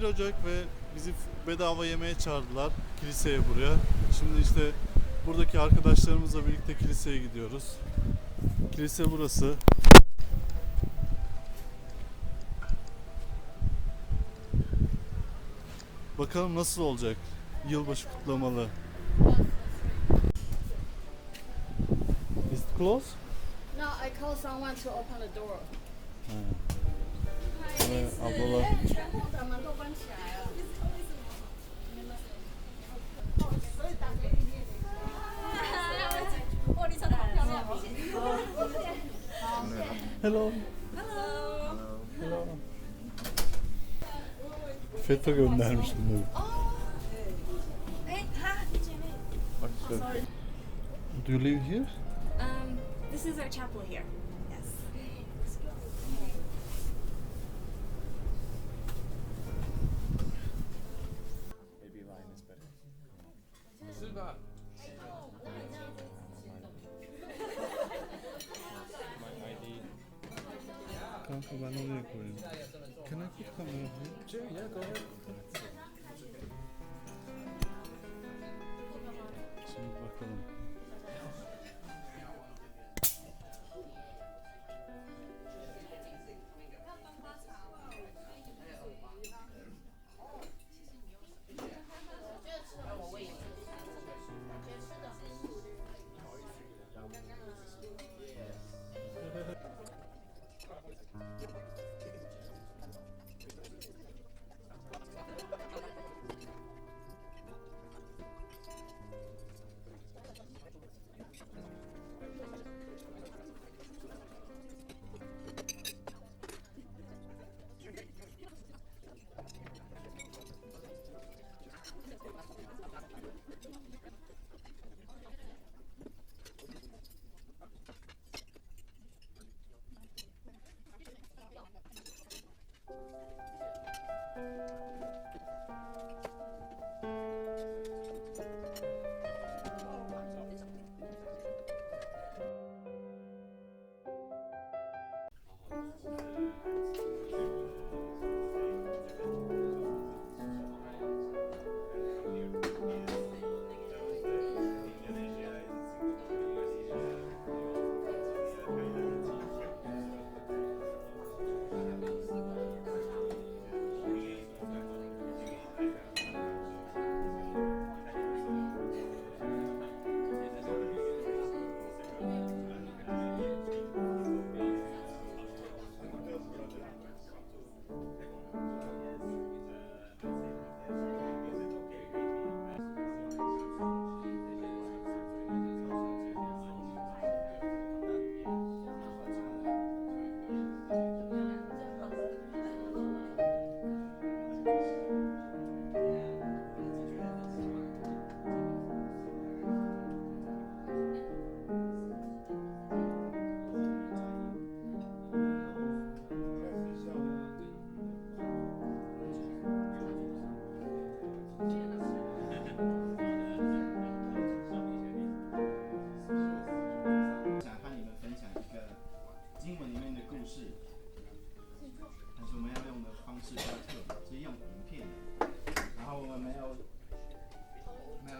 1 Ocak ve bizi bedava yemeğe çağırdılar kiliseye buraya. Şimdi işte buradaki arkadaşlarımızla birlikte kiliseye gidiyoruz. Kilise burası. Bakalım nasıl olacak yılbaşı kutlamalı. Is it close? No, I called someone to open the door. Evet, ablalar. Hello. Hello. Hello. FETÖ göndermiş bunları. Bak şöyle. Do you live here? Um, this is our chapel here.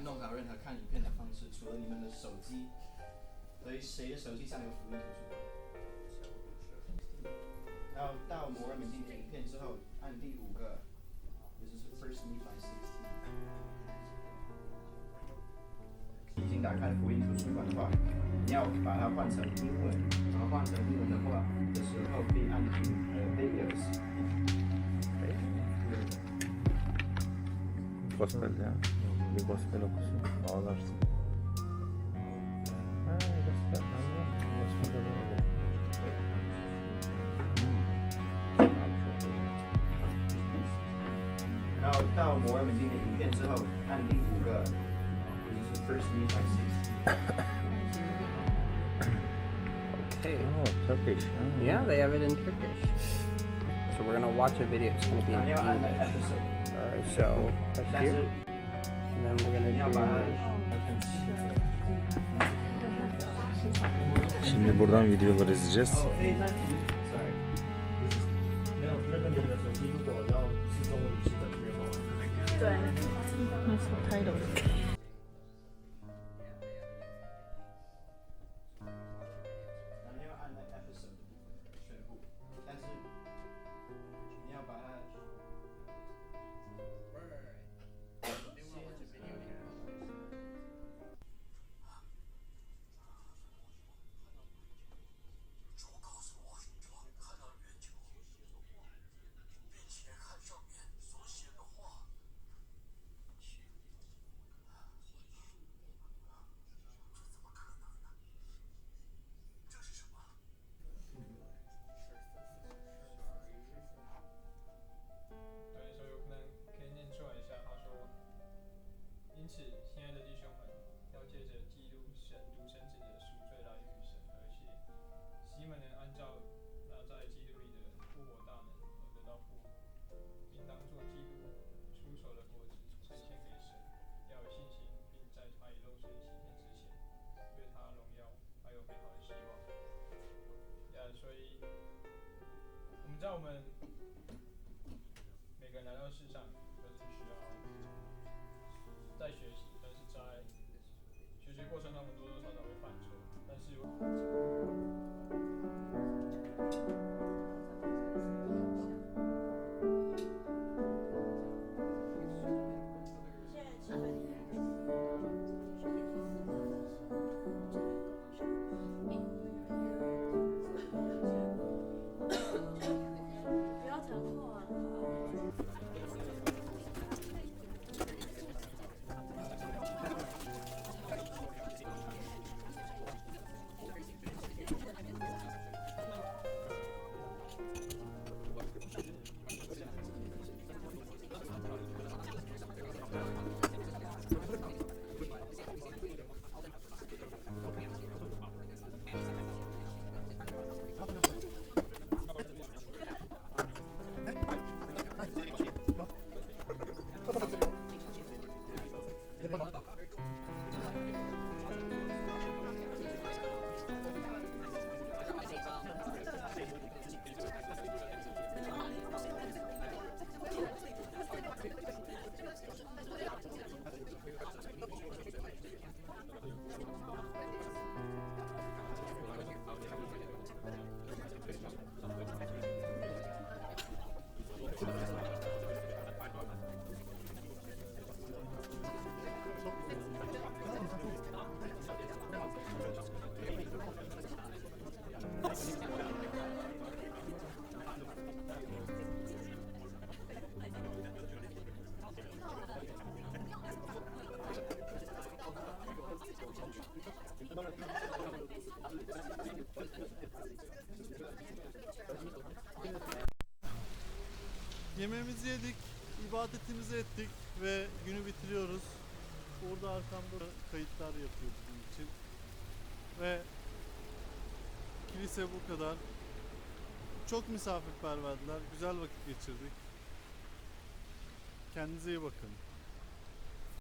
弄好任何看影片的方式，除了你们的手机。所以谁的手机上有福音图书馆？然后到摩尔门经的影片之后，按第五个，也就是 First Nephi sixteen。已经打开福音图书馆的话，你要把它换成英文，然后换成英文的话，这时候可以按呃 videos。Gospel ya. Bir gospel okusun. Ağlarsın. Ha, gospel. Anladım. Gospel de böyle. Hmm. Abi çok iyi. 然后到摩尔门经的影片之后，按第五个，也就是 First Nephi sixteen。 Okay. Oh, Turkish. Ah. Yeah, they have it in Turkish. So we're gonna watch a video. It's gonna be 然后 in 你要按的 English. episode， Alright, so that's 但 here, Ben bugün Şimdi buradan videolar izleyeceğiz. Nasıl? 知道我们每个人来到世上都是需要在学习。Kırmızı ettik ve günü bitiriyoruz. Orada arkamda kayıtlar yapıyor bizim için. Ve kilise bu kadar. Çok misafirperverdiler. Güzel vakit geçirdik. Kendinize iyi bakın.